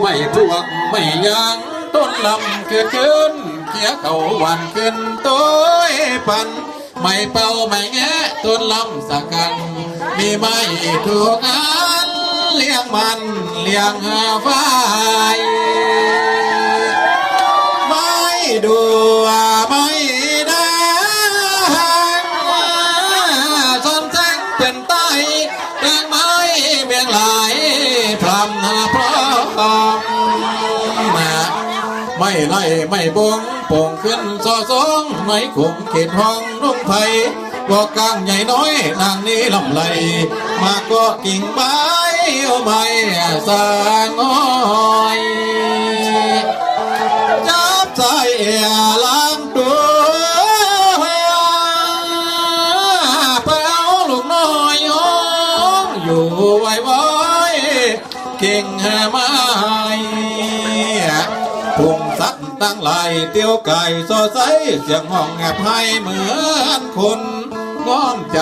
ไม่พวกไม่ยังต้นลำเกิดขึ้นเขียเขาหวันขึ้นต้ยปัน ไม่เป่าไม่แงะต้นลำสักกัน มีไม่ถูกอันเลี้ยงมันเลี้ยงหาฝ้ายไม่ดูไม่ได้สนแสงเป็นไตแรงไม้เบียงหลายพรำหา ไม่ไล่ไม่บงโป่งขึ้นซอสองไม่ขุมเขตห้องนุ่งไผ่บอกกลางใหญ่น้อยนางนี้ลำไหลมาก็กิ่งใบโอ้ไม่สางอ้อยจับใจเอล้างตัวไปเอาลูกน้อยอยู่ไว้ไว้เก่งแห่ไม้พุง ตั้งหลายเตียวไก่ซอใสเสียงห้องแอบให้เหมือนคนก้องใจ